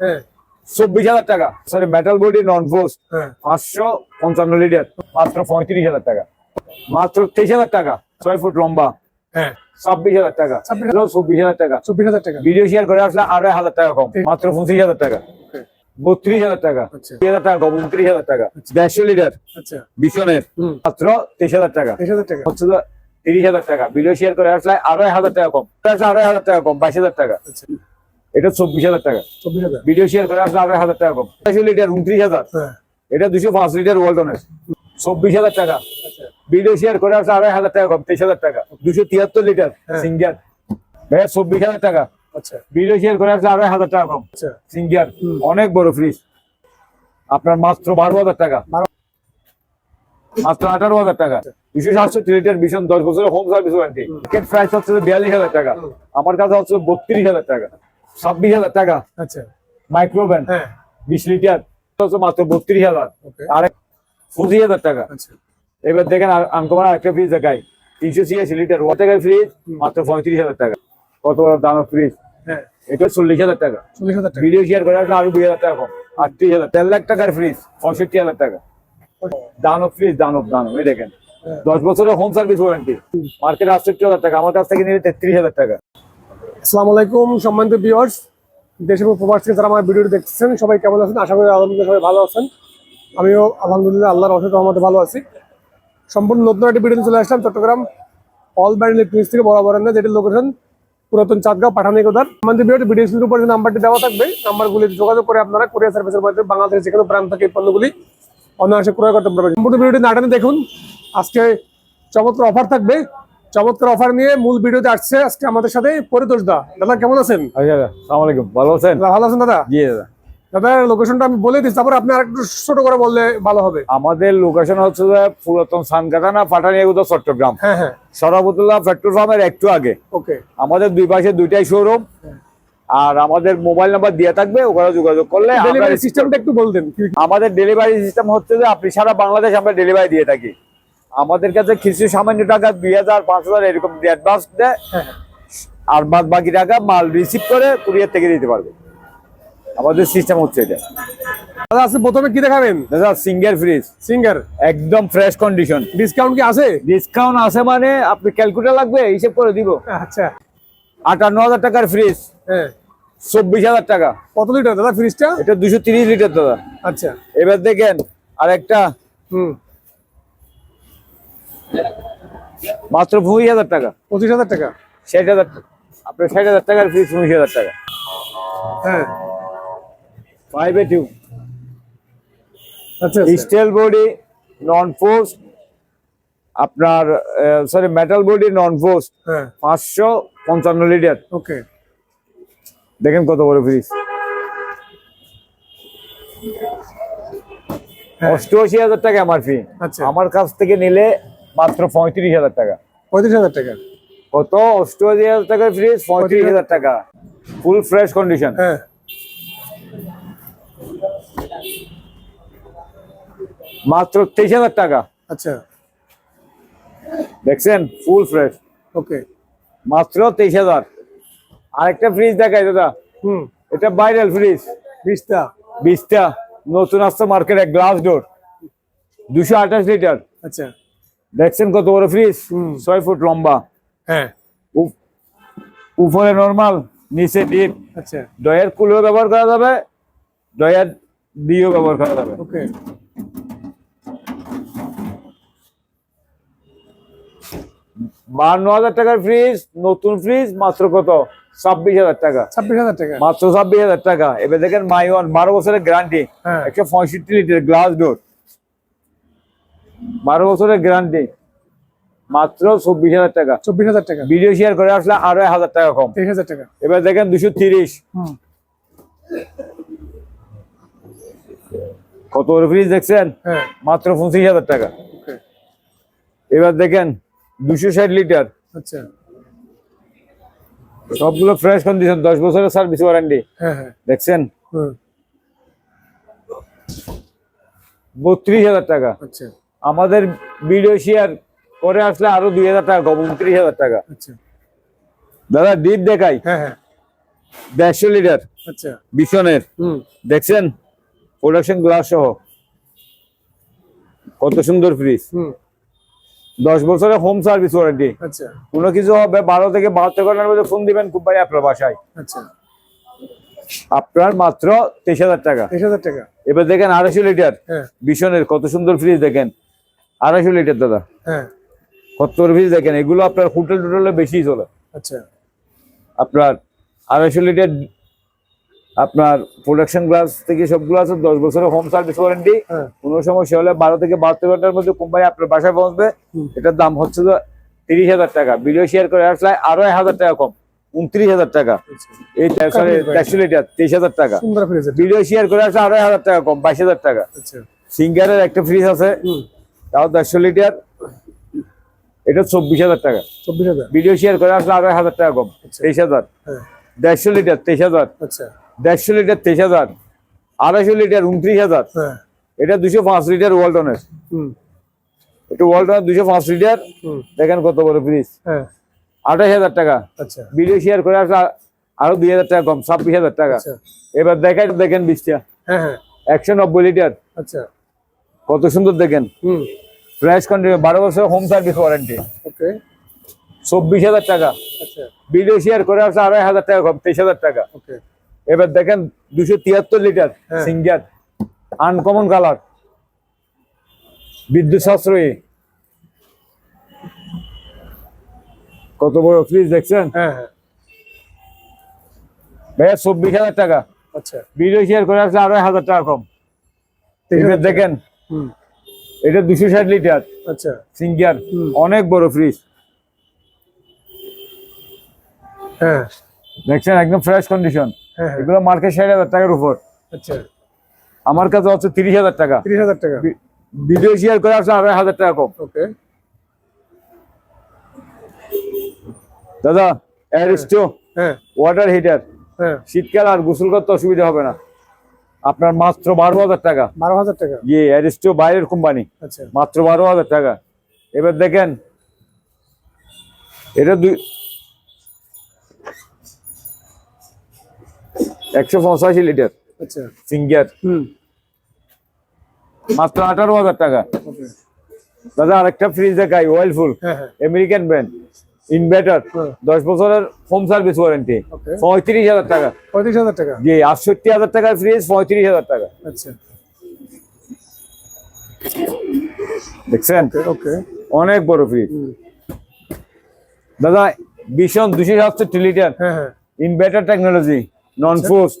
হ্যাঁ চব্বিশ হাজার টাকা সরি মেটাল বডি নন হ্যাঁ পাঁচশো পঞ্চান্ন লিটার মাত্র পঁয়ত্রিশ হাজার টাকা মাত্র তেইশ হাজার টাকা ছয় ফুট লম্বা হ্যাঁ ছাব্বিশ হাজার টাকা চব্বিশ হাজার টাকা চব্বিশ হাজার টাকা ভিডিও শেয়ার করে আসলে আড়াই হাজার টাকা কম মাত্র পঁচিশ হাজার টাকা বত্রিশ হাজার টাকা আচ্ছা তিরিশ হাজার টাকা কম উনত্রিশ হাজার টাকা দেড়শো লিটার আচ্ছা বিশনের মাত্র তেইশ হাজার টাকা তেইশ হাজার টাকা হচ্ছে তিরিশ হাজার টাকা ভিডিও শেয়ার করে আসলে আড়াই হাজার টাকা কম আড়াই হাজার টাকা কম বাইশ হাজার টাকা আচ্ছা এটা চব্বিশ হাজার টাকা। ভিডিও শেয়ার করে আসলে আড়াই হাজার টাকা কম। লিটার উনত্রিশ হাজার এটা দুশো পাঁচ লিটার ওয়ালটনের চব্বিশ হাজার টাকা। আচ্ছা। ভিডিও শেয়ার করে আসলে আড়াই হাজার টাকা কম তেইশ হাজার টাকা। দুশো তিয়াত্তর লিটার হ্যাঁ। সিঙ্গার ভাইয়া চব্বিশ হাজার টাকা। আচ্ছা। ভিডিও শেয়ার করে আসলে আড়াই হাজার টাকা কম। আচ্ছা। সিঙ্গার অনেক বড় ফ্রিজ আপনার মাত্র বারো হাজার টাকা। মাত্র আঠারো হাজার টাকা। দুশো সাতষট্টি লিটার ভীষণ দশ বছরের হোম। সার্ভিস ওয়ারেন্টি প্রাইস হচ্ছে বিয়াল্লিশ হাজার টাকা। আমার কাছে হচ্ছে বত্রিশ হাজার টাকা। ছাব্বিশ হাজার টাকা। আচ্ছা। মাইক্রোভ্যান হ্যাঁ। বিশ লিটার মাত্র বত্রিশ হাজার। আরেক পঁচিশ হাজার টাকা। আচ্ছা। এবার দেখেন আনকমান একটা ফ্রিজ দেখাই। তিনশো ছিয়াশি লিটার ও টাকার ফ্রিজ মাত্র পঁয়ত্রিশ হাজার টাকা। কত বড় দামের ফ্রিজ হ্যাঁ। এটা চল্লিশ হাজার টাকা। ভিডিও শেয়ার করে আসলে আরও দুই হাজার টাকা কম। আটত্রিশ হাজার দেড় লাখ টাকার ফ্রিজ পঁয়ষট্টি হাজার টাকা। দানব ফ্রিজ দানব দানব। এই দেখেন। হ্যাঁ। দশ বছরের হোম সার্ভিস ওয়ারেন্টি মার্কেট আটষট্টি হাজার টাকা আমার কাছ থেকে নিলে তেত্রিশ হাজার টাকা। আসসালামু আলাইকুম, সম্মানিত ভিউয়ার্স দেশ এবং প্রবাস থেকে যারা আমার ভিডিওটি দেখছেন সবাই কেমন আছেন? আশা করি আলহামদুলিল্লাহ সবাই ভালো আছেন। আমিও আলহামদুলিল্লাহ আল্লাহর অশেষ রহমতে ভালো আছি। সম্পূর্ণ নতুন একটি ভিডিও চলে আসলাম, চট্টগ্রাম অল ব্যান্ড ইলেকট্রনিক্স থেকে বড় বরান্ডা যেটির লোকেশন পুরাতন চাঁদগাঁও, পাঠানি কোদার। আমাদের ভিডিওটি ভিডিও শুরুর উপরে যে নাম্বারটি দেওয়া থাকবে নাম্বারগুলি যোগাযোগ করে আপনারা কোরিয়ার সার্ভিসের মাধ্যমে বাংলাদেশের যেখানে প্রান্ত থেকে এই পণ্যগুলি অনায়াসে ক্রয় করতে পারবেন। সম্পূর্ণ ভিডিওটি নাটানে দেখুন, আজকে চমৎকার অফার থাকবে। চমৎকার অফার নিয়ে মূল ভিডিওতে আসছে আজকে আমাদের সাথে পরিতোষ দা। দাদা কেমন আছেন? আলাইকুম। ভালো আছেন? দাদা, ভালো আছেন দাদা? জি দাদা। দাদা লোকেশনটা আমি বলে দিচ্ছি তারপর আপনি আরেকটু ছোট করে বললে ভালো হবে। আমাদের লোকেশন হচ্ছে পুরাতন সানকাটানা পাঠানি এগুলো চট্টগ্রাম। হ্যাঁ হ্যাঁ। সরাবতুল্লাহ পেট্রোল পাম্পের একটু আগে। ওকে আমাদের দুই পাশে দুইটাই শোরুম আর আমাদের মোবাইল নাম্বার দেওয়া থাকবে ওখানে যোগাযোগ করলে ডেলিভারি সিস্টেমটা একটু বলতেন আমাদের ডেলিভারি সিস্টেম হচ্ছে যে আপনি সারা বাংলাদেশ আমরা ডেলিভারি দিয়ে থাকি। আমাদের কাছে কিছু সামান্য টাকা দুই হাজার পাঁচ হাজার এরকম অ্যাডভান্স দেয়। হ্যাঁ হ্যাঁ। আর বাদ বাকি টাকা মাল রিসিভ করে কুরিয়ার থেকে দিতে পারবে। আমাদের সিস্টেম হচ্ছে এটা। দাদা আজকে প্রথমে কি দেখাবেন? দাদা সিঙ্গেল ফ্রিজ সিঙ্গার একদম ফ্রেশ কন্ডিশন ডিসকাউন্ট কি আছে? ডিসকাউন্ট আছে মানে আপনি ক্যালকুলেটর লাগবে হিসেব করে দিব। আচ্ছা। আটান্ন হাজার টাকার ফ্রিজ হ্যাঁ। চব্বিশ হাজার টাকা। কত লিটার দাদা ফ্রিজটা এটা দুশো তিরিশ লিটার দাদা। আচ্ছা। এবার দেখেন আরেকটা। হুম। মাত্র পঁচিশ হাজার টাকা। পঁচিশ হাজার টাকা? ষাট হাজার টাকা। আপনার ষাট হাজার টাকার ফ্রিজ পঁচিশ হাজার টাকা। হ্যাঁ। ফাইভ এ টিউ আচ্ছা আচ্ছা। স্টিল বডি নন পোস্ট আপনার sorry metal body non post হ্যাঁ। পাঁচশো পঞ্চান্ন লিটার ওকে। দেখেন কত বড় ফ্রিজ হ্যাঁ। অষ্টআশি হাজার টাকা আমার ফি আচ্ছা। আমার কাছ থেকে নিলে মাত্র পঁয়ত্রিশ হাজার টাকা। পঁয়ত্রিশ হাজার টাকা। কত? অষ্টআশি হাজার টাকার ফ্রিজ পঁয়ত্রিশ হাজার টাকা। ফুল ফ্রেশ কন্ডিশন হ্যাঁ। মাত্র তেইশ হাজার টাকা। আচ্ছা। দেখছেন? Full fresh okay. মাত্র তেইশ হাজার। আরেকটা ফ্রিজ দেখায় দাদা। হুম। এটা ভাইরাল ফ্রিজ বিশটা। বিশটা। নতুন আসছে মার্কেটে গ্লাস ডোর দুশো আঠাশ লিটার আচ্ছা। দেখছেন কত বড় ফ্রিজ ছয় ফুট লম্বা। হ্যাঁ। উপরে নর্মাল নিচে ডিপ আচ্ছা। ডয়ের কুলেও ব্যবহার করা যাবে ডয়ের দিয়েও ব্যবহার করা যাবে। ওকে। বান্ন হাজার টাকার ফ্রিজ নতুন ফ্রিজ মাত্র কত? ছাব্বিশ হাজার টাকা। ছাব্বিশ হাজার টাকা। মাত্র ছাব্বিশ হাজার টাকা। এবার দেখেন মাই ওয়ান বারো বছরের গ্যারান্টি একশো পঁয়ষট্টি লিটার গ্লাস ডোর বারো বছরের গ্যারান্টি মাত্র চব্বিশ হাজার টাকা। চব্বিশ হাজার টাকা। ভিডিও শেয়ার করে আসলে আড়াই হাজার টাকা কম। তেইশ হাজার টাকা। এবার দেখেন দুশো তিরিশ। কত ফ্রিজ দেখছেন? হ্যাঁ। মাত্র পঁচিশ হাজার টাকা। এবার দেখেন দুশো ষাট লিটার আচ্ছা। সবগুলো ফ্রেশ কন্ডিশন দশ বছরের সার্ভিস ওয়ারেন্টি হ্যাঁ হ্যাঁ। দেখছেন? হুম। বত্রিশ হাজার টাকা। আচ্ছা। আমাদের ভিডিও শেয়ার করে আসলে আরও দুই হাজার টাকা কম উনত্রিশ হাজার টাকা। আচ্ছা। দাদা ডিপ দেখাই। হ্যাঁ হ্যাঁ। দেড়শো লিটার আচ্ছা। বিশনের দেখছেন? প্রোডাকশন গ্লাস সহ। কত সুন্দর ফ্রিজ হুম। দশ বছরের হোম সার্ভিস ওয়ারেন্টি আচ্ছা। কোনো কিছু হবে বারো থেকে বাহাত্তর ঘণ্টার মধ্যে ফোন দিবেন খুব ভাই আপনার বাসায়। আচ্ছা। আপনার মাত্র তেইশ হাজার টাকা। তেইশ হাজার টাকা। এবার দেখেন আড়াইশো লিটার হ্যাঁ। বিশনের কত সুন্দর ফ্রিজ দেখেন। আড়াইশো লিটার দাদা। হ্যাঁ। কত ফ্রিজ দেখেন এগুলো আপনার হোটেল টোটেলে বেশি চলে। আচ্ছা। আপনার আড়াইশো লিটার আপনার প্রোডাকশন গ্লাস থেকে সবগুলো আছে দশ বছরের হোম সার্ভিস ওয়ারেন্টি কোনো সমস্যা হলে বারো থেকে বাহাত্তর ঘণ্টার মধ্যে কোম্পানি আপনার বাসায় পৌঁছবে। এটার দাম হচ্ছে তো তিরিশ হাজার টাকা। ভিডিও শেয়ার করে আসলে আরও এক হাজার টাকা কম উনত্রিশ হাজার টাকা। আচ্ছা। এই চারশো লিটার তেইশ হাজার টাকা। ভিডিও শেয়ার করে আসলে আরও হাজার টাকা কম বাইশ হাজার টাকা। আচ্ছা। সিঙ্গারের একটা ফ্রিজ আছে। তাও দেড়শো লিটার। এটা চব্বিশ হাজার টাকা। চব্বিশ হাজার। ভিডিও শেয়ার করে আসলে এক হাজার টাকা কম। আচ্ছা। তেইশ হাজার। হ্যাঁ। দেড়শো লিটার তেইশ হাজার। আচ্ছা। দেড়শো লিটার তেইশ হাজার। আড়াইশো লিটার উনত্রিশ হাজার। হ্যাঁ। এটা দুশো পাঁচ লিটার ওয়ালটনের। হুম। এটা ওয়ালটনের দুশো পাঁচ লিটার। দেখেন কত বড় ফ্রিজ হ্যাঁ। আঠাশ হাজার টাকা। আচ্ছা। ভিডিও শেয়ার করে আসলে আরও দুই হাজার টাকা কম ছাব্বিশ হাজার টাকা। এবার দেখেন দেখেন বিশটা হ্যাঁ হ্যাঁ। একশো নব্বই লিটার। আচ্ছা। কত সুন্দর দেখেন। হুম। প্রাইস কন্টিনিউ বারো বছর হোম সার্ভিস ওয়ারেন্টি ওকে। চব্বিশ হাজার টাকা। আচ্ছা। ভিডিও শেয়ার করে আসলে আড়াই হাজার টাকা কম তেইশ হাজার টাকা। ওকে। এবার দেখেন দুশো তিয়াত্তর লিটার হ্যাঁ। সিঙ্গার। আনকমন কালার বিদ্যুৎ সাশ্রয়ী। কত বড় ফ্রিজ দেখছেন? হ্যাঁ হ্যাঁ। ভাইয়া চব্বিশ হাজার টাকা। আচ্ছা। ভিডিও শেয়ার করে আসলে আড়াই হাজার টাকা কম। দেখেন এটা দুশো ষাট লিটার। আচ্ছা। সিঙ্গার। অনেক বড় ফ্রিজ হ্যাঁ। দেখছেন একদম ফ্রেশ কন্ডিশন হ্যাঁ হ্যাঁ। এগুলো মার্কেট ষাট হাজার টাকার উপর। আচ্ছা। আমার কাছে হচ্ছে তিরিশ হাজার টাকা। তিরিশ হাজার টাকা। ভিডিও শেয়ার করে আসলে আড়াই হাজার টাকা কম। ওকে। দাদা অ্যারিস্টো হ্যাঁ। ওয়াটার হিটার হ্যাঁ। শীতকাল আর গোসল করতে অসুবিধা হবে না। আপনার মাত্র বারো হাজার টাকা। বারো হাজার টাকা। ইয়ে অ্যারিস্টো বাইরের কোম্পানি। আচ্ছা। মাত্র বারো হাজার টাকা। এবার দেখেন এটা দুই একশো পঁচাশি লিটার। আচ্ছা। সিঙ্গার হুম। মাত্র আঠারো হাজার টাকা। দাদা আরেকটা ফ্রিজ দেখাই ওয়েল ফুল হ্যাঁ। আমেরিকান ব্র্যান্ড ইনভার্টার হ্যাঁ। দশ বছরের হোম সার্ভিস ওয়ারেন্টি পঁয়ত্রিশ হাজার টাকা। পঁয়ত্রিশ হাজার টাকা? জি আটষট্টি হাজার টাকার ফ্রিজ পঁয়ত্রিশ হাজার টাকা। আচ্ছা। দেখছেন? ওকে অনেক বড় ফ্রিজ দাদা ভীষণ দুশো সাতষট্টি লিটার হ্যাঁ হ্যাঁ। Inverter technology non. ফ্রোস্ট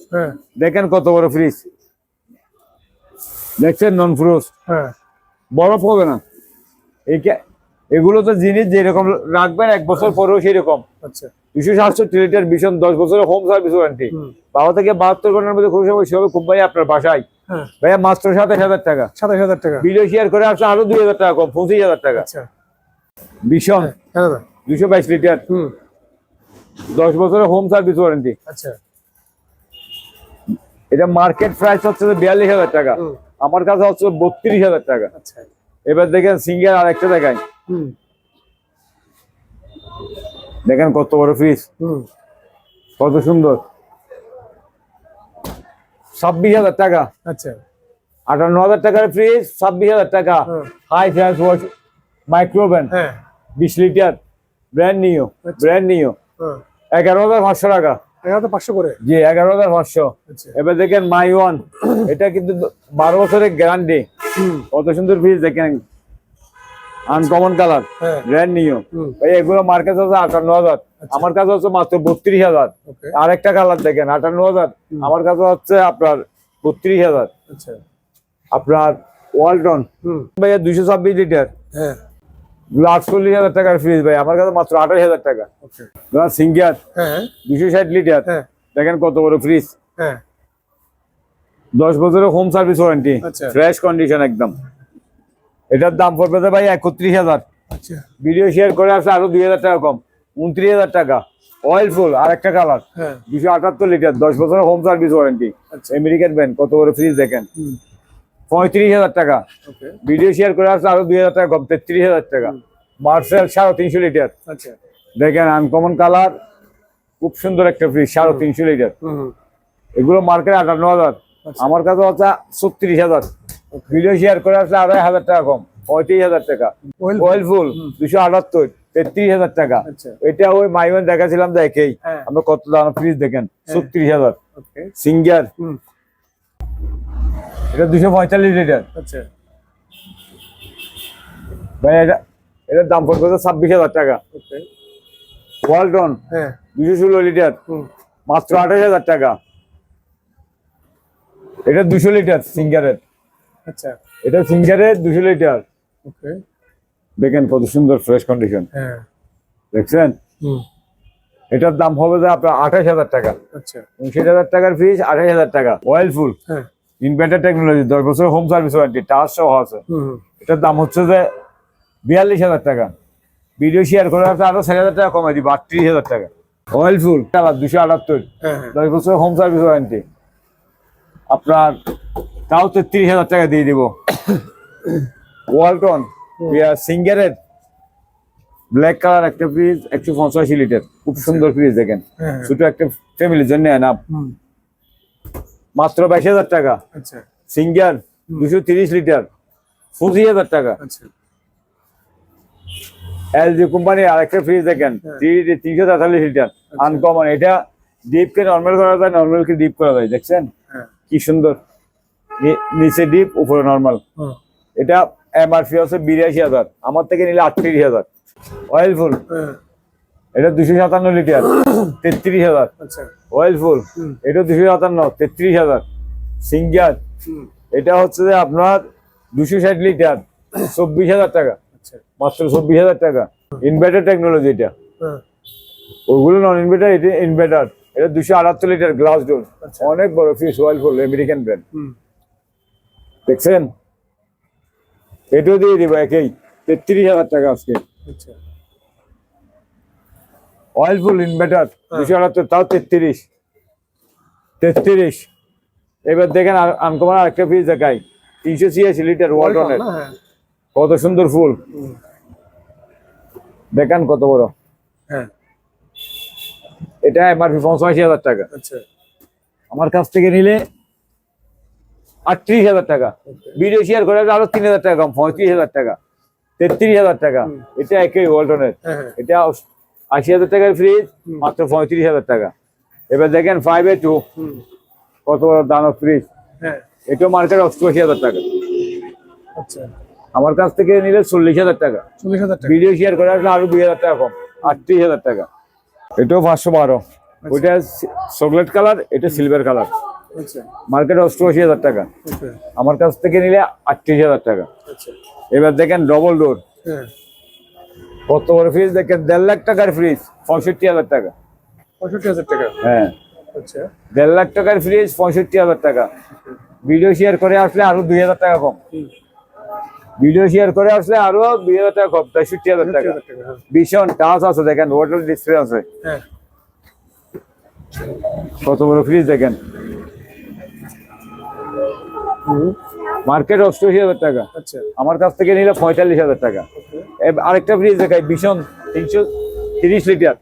দেখেন কত বড় ফ্রিজ দেখছেন নন ফ্রোস্ট হ্যাঁ। বরফ হবে না। এই- এগুলো তো জিনিস যেরকম রাখবেন এক বছর পরেও সেরকম আচ্ছা। দুশো সাতষট্টি লিটার ভীষণ দশ বছরের হোম সার্ভিস ওয়ারেন্টি বারো থেকে বাহাত্তর ঘণ্টার মধ্যে খুব সময় সেভাবে খুব ভাই আপনার বাসায়। হ্যাঁ। ভাইয়া মাত্র সাতাশ হাজার টাকা। সাতাশ হাজার টাকা। শেয়ার করে আসলে আরও দুই হাজার টাকা কম পঁচিশ হাজার টাকা। আচ্ছা। ভীষণ। হ্যাঁ দুশো বাইশ লিটার। হুম। দশ বছরের হোম সার্ভিস ওয়ারেন্টি আচ্ছা। এটা মার্কেট প্রাইস হচ্ছে বিয়াল্লিশ হাজার টাকা। আমার কাছে হচ্ছে বত্রিশ হাজার টাকা। আচ্ছা। এবার দেখেন সিঙ্গার আর একটা হুম দেখেন কত বড় ফ্রিজ কত সুন্দর। ছাব্বিশ হাজার টাকা। আচ্ছা। আটান্ন হাজার টাকার ফ্রিজ ছাব্বিশ হাজার টাকা। হাই ফ্যান্স ওয়াশ মাইক্রোভেন হ্যাঁ। বিশ litre brand new. Brand new এগারো হাজার পাঁচশো টাকা। এগারো তো পাঁচশো করে? জি এগারো হাজার পাঁচশো। আচ্ছা। এবার দেখেন মাই ওয়ান এটা কিন্তু বারো বছরের গ্যারান্টি কত সুন্দর ফ্রিজ দেখেন। আনকমন কালার ব্র্যান্ড হুম। ভাই এগুলো মার্কেট আছে আটান্ন হাজার আমার কাছে হচ্ছে মাত্র বত্রিশ হাজার আরেকটা কালার দেখেন আটান্ন হাজার আমার কাছে হচ্ছে আপনার বত্রিশ হাজার আচ্ছা। আপনার ওয়ালটন ভাইয়া দুইশো ছাব্বিশ লিটার হ্যাঁ। আটচল্লিশ হাজার টাকার ফ্রিজ ভাই আমার কাছে মাত্র আঠাশ হাজার টাকা। সিঙ্গার হ্যাঁ। দুশো ষাট লিটার হ্যাঁ। দেখেন কত বড় ফ্রিজ দশ বছরের হোম সার্ভিস ওয়ারেন্টি আচ্ছা। ফ্রেশ কন্ডিশন একদম। এটার দাম পড়বে তো ভাই একত্রিশ হাজার। আচ্ছা। ভিডিও শেয়ার করে আসলে আরও দুই হাজার টাকা কম। উনত্রিশ হাজার টাকা। অয়েল ফুল আর একটা কালার দুশো আটাত্তর লিটার দশ বছরের home service warranty American band কত বড় ফ্রিজ দেখেন? পঁয়ত্রিশ হাজার টাকা। ভিডিও শেয়ার করে আসলে আরও দুই হাজার টাকা কম তেত্রিশ হাজার টাকা। মার্সেল সাড়ে তিনশো লিটার আচ্ছা। দেখেন আনকমন কালার খুব সুন্দর একটা ফ্রিজ সাড়ে তিনশো লিটার এগুলো মার্কেট আটান্ন হাজার। আচ্ছা। আমার কাছে হচ্ছে ছত্রিশ হাজার। ভিডিও শেয়ার করে আসলে আড়াই হাজার টাকা কম পঁয়ত্রিশ হাজার টাকা। Oil ওয়েল ফুল দুশো আটাত্তর তেত্রিশ হাজার টাকা। আচ্ছা। এটা ওই মাইওয়ান দেখাছিলাম দেখেই হ্যাঁ। আমরা কত দাম ফ্রিজ দেখেন ছত্রিশ হাজার। সিঙ্গার এটা দুশো পঁয়তাল্লিশ লিটার। ভাই এটা এটার দাম পড়বে ছাব্বিশ হাজার টাকা। ওয়ালটন হ্যাঁ। দুশো ষোলো লিটার। মাত্র আঠাশ হাজার টাকা। এটা দুশো লিটার সিঙ্গারের আচ্ছা। এটা সিঙ্গারের দুশো লিটার। ওকে। দেখেন কত সুন্দর ফ্রেশ কন্ডিশন হ্যাঁ। দেখছেন? হুম। এটার দাম হবে যে আপনার আঠাশ হাজার টাকা। আচ্ছা। উনষাট হাজার টাকার ফ্রিজ আঠাশ হাজার টাকা। অয়েল ফুল হ্যাঁ। ইনভার্টার টেকনোলজি দশ বছর হোম সার্ভিস ওয়ারেন্টি টাচ সহ আছে। হুম এটার দাম হচ্ছে যে বিয়াল্লিশ হাজার টাকা। ভিডিও শেয়ার করে আরও চার হাজার টাকা কমাই দিব আটত্রিশ হাজার টাকা। অয়েল ফুল কালার দুশো আটাত্তর। হ্যাঁ হ্যাঁ। দশ বছর হোম সার্ভিস ওয়ারেন্টি আপনার তাও তো তেত্রিশ হাজার টাকা দিয়ে দিব। ওয়ালটন সিঙ্গারের। ব্ল্যাক কালার একটা ফ্রিজ একশো পঁচাশি লিটার খুব সুন্দর ফ্রিজ দেখেন। হ্যাঁ। হ্যাঁ। ছোট একটা ফ্যামিলির জন্য না মাত্র বাইশ হাজার টাকা। আচ্ছা। সিঙ্গার দুশো তিরিশ লিটার পঁচিশ হাজার টাকা। আচ্ছা। এলজি কোম্পানির আরেকটা ফ্রিজ দেখেন। তিনশো তেতাল্লিশ লিটার আনকমন এটা ডিপকে নর্মাল করা যায় নর্মালকে ডিপ করা যায়। দেখছেন? হ্যাঁ। কি সুন্দর। নিচে ডিপ উপরে নর্মাল এটা এমআরপি আছে বিরাশি হাজার আমার থেকে নিলে আটত্রিশ হাজার। অয়েল ফুল হ্যাঁ। এটা দুশো সাতান্ন লিটার তেত্রিশ হাজার। আচ্ছা। অয়েল ফুল এটা দুশো সাতান্ন তেত্রিশ হাজার। সিঙ্গার। এটা হচ্ছে যে আপনার দুশো ষাট লিটার চব্বিশ হাজার টাকা। আচ্ছা। মাত্র চব্বিশ হাজার টাকা। ইনভার্টার টেকনোলজি এটা। হ্যাঁ। ওগুলো নন ইনভার্টার এটা ইনভার্টার এটা দুশো আটাত্তর লিটার গ্লাস ডোর আচ্ছা। অনেক বড় ফিস ওয়াইল ফুল আমেরিকান ব্র্যান্ড দেখছেন? এটাও দিয়ে দিব একেই। তেত্রিশ হাজার টাকা আজকে। অয়েল ফুল ইনভার্টার দুশো আটাত্তর তাও তেত্রিশ। তেত্রিশ। এবার দেখেন আনকমান আরেকটা ফ্রিজ দেখাই। তিনশো ছিয়াশি লিটার ওয়ালটনের হ্যাঁ। কত সুন্দর ফুল। দেখান কত বড়। হ্যাঁ। এটা এমআরপি পঞ্চাশি হাজার টাকা। আচ্ছা। আমার কাছ থেকে নিলে আটত্রিশ হাজার টাকা। ভিডিও শেয়ার করে আরও তিন হাজার টাকা কম পঁয়ত্রিশ হাজার টাকা তেত্রিশ হাজার টাকা। এটা একই ওয়ালটনের হ্যাঁ হ্যাঁ। এটা আশি হাজার টাকার ফ্রিজ মাত্র পঁয়ত্রিশ হাজার টাকা। এবার দেখেন ফাইভ এ টু কত বড় দামের ফ্রিজ হ্যাঁ। এটাও মার্কেট অষ্টআশি হাজার টাকা। আচ্ছা। আমার কাছ থেকে নিলে চল্লিশ হাজার টাকা। চল্লিশ হাজার ভিডিও শেয়ার করে আসলে আরও দুই হাজার টাকা কম আটত্রিশ হাজার টাকা। এটাও পাঁচশো বারো। ওইটা চকলেট কালার এটা সিলভার কালার আচ্ছা মার্কেট অষ্টআশি হাজার টাকা। আমার কাছ থেকে নিলে আটত্রিশ হাজার টাকা। আচ্ছা। এবার দেখেন ডবল ডোর হ্যাঁ। কত বড় ফ্রিজ দেখেন দেড় লাখ টাকার ফ্রিজ পঁয়ষট্টি হাজার টাকা। পঁয়ষট্টি হাজার টাকা? হ্যাঁ। আচ্ছা। দেড় লাখ টাকার ফ্রিজ পঁয়ষট্টি হাজার টাকা। ভিডিও শেয়ার করে আসলে আরও দুই হাজার টাকা কম। ভিডিও শেয়ার করে আসলে আরও দুই হাজার টাকা কম তেষট্টি হাজার টাকা। হ্যাঁ। ভীষণ টাচ আছে দেখেন ওয়াটার ডিসপ্লে আছে। হ্যাঁ। কত বড় ফ্রিজ দেখেন। মার্কেট অষ্টআশি হাজার টাকা। আচ্ছা। আমার কাছ থেকে নিলে পঁয়তাল্লিশ হাজার টাকা। আরেকটা ফ্রিজ দেখাই ভীষণ তিনশো তিরিশ লিটার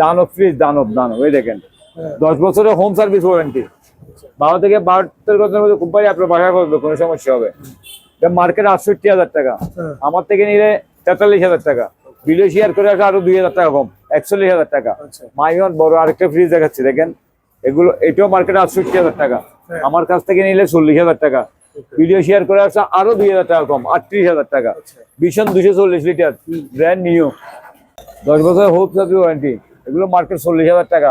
দানব ফ্রিজ দানব দানব ওই দেখেন। হ্যাঁ। দশ বছরের হোম সার্ভিস ওয়ারেন্টি বারো থেকে বাহাত্তর বছরের মধ্যে কোম্পানি আপনার বাসা করবে কোনো সমস্যা হবে। মার্কেট আটষট্টি হাজার টাকা। হ্যাঁ। আমার থেকে নিলে তেতাল্লিশ হাজার টাকা। বিলে শেয়ার করে আসলে আরও দুই হাজার টাকা কম একচল্লিশ হাজার টাকা। আচ্ছা। মাইওয়ান বড় আরেকটা ফ্রিজ দেখাচ্ছি দেখেন। এগুলো এটাও মার্কেট আটষট্টি হাজার টাকা। হ্যাঁ। আমার কাছ থেকে নিলে চল্লিশ হাজার টাকা। ভিডিও শেয়ার করে আসলে আরও দুই হাজার টাকা কম আটত্রিশ হাজার টাকা। আচ্ছা। ভীষণ দুশো চল্লিশ লিটার ব্র্যান্ড নিউ দশ বছর হোপ সার্ভিস ওয়ারেন্টি এগুলো মার্কেট চল্লিশ হাজার টাকা।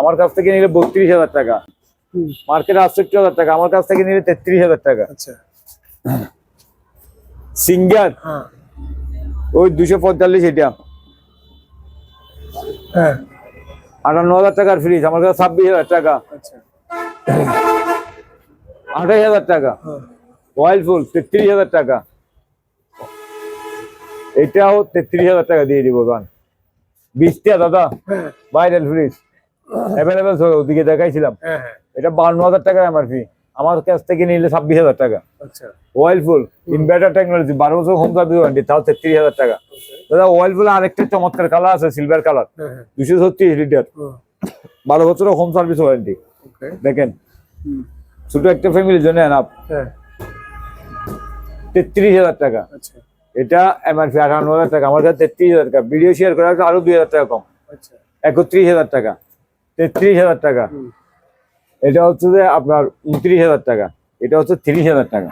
আমার কাছ থেকে নিলে বত্রিশ হাজার টাকা। মার্কেট আটষট্টি হাজার টাকা আমার কাছ থেকে নিলে তেত্রিশ হাজার টাকা। আচ্ছা। সিঙ্গার হ্যাঁ। ওই দুশো পঁয়তাল্লিশ এটা। হ্যাঁ। আটান্ন হাজার টাকার ফ্রিজ আমার কাছে ছাব্বিশ হাজার টাকা। আচ্ছা। আঠাশ হাজার টাকা। হ্যাঁ। অয়েল ফুল তেত্রিশ হাজার টাকা। এটাও তেত্রিশ হাজার টাকা দিয়ে দিব গান। বিশটা দাদা। হ্যাঁ। ভাইরাল ফ্রিজ অ্যাভেলেবেল ওদিকে দেখাইছিলাম। হ্যাঁ হ্যাঁ। এটা বান্ন হাজার টাকা এমআরপি আমার কাছ থেকে নিলে ছাব্বিশ হাজার টাকা। আচ্ছা। অয়েল ফুল ইনভার্টার টেকনোলজি বারো বছর হোম সার্ভিস ওয়ারেন্টি তাও তেত্রিশ হাজার টাকা। দাদা অয়েল ফুল আরেকটা চমৎকার কালার আছে সিলভার কালার দুশো ছত্রিশ লিটার বারো বছরের হোম সার্ভিস ওয়ারেন্টি দেখেন। ছোট একটা ফ্যামিলির জন্য এনাফ হ্যাঁ। তেত্রিশ হাজার টাকা। আচ্ছা। এটা এমআরপি আটান্ন হাজার টাকা। আমার কাছে তেত্রিশ হাজার টাকা। ভিডিও শেয়ার করা আরও দুই হাজার টাকা কম। আচ্ছা। একত্রিশ হাজার টাকা। তেত্রিশ হাজার টাকা। এটা হচ্ছে যে আপনার উনত্রিশ হাজার টাকা। এটা হচ্ছে তিরিশ হাজার টাকা।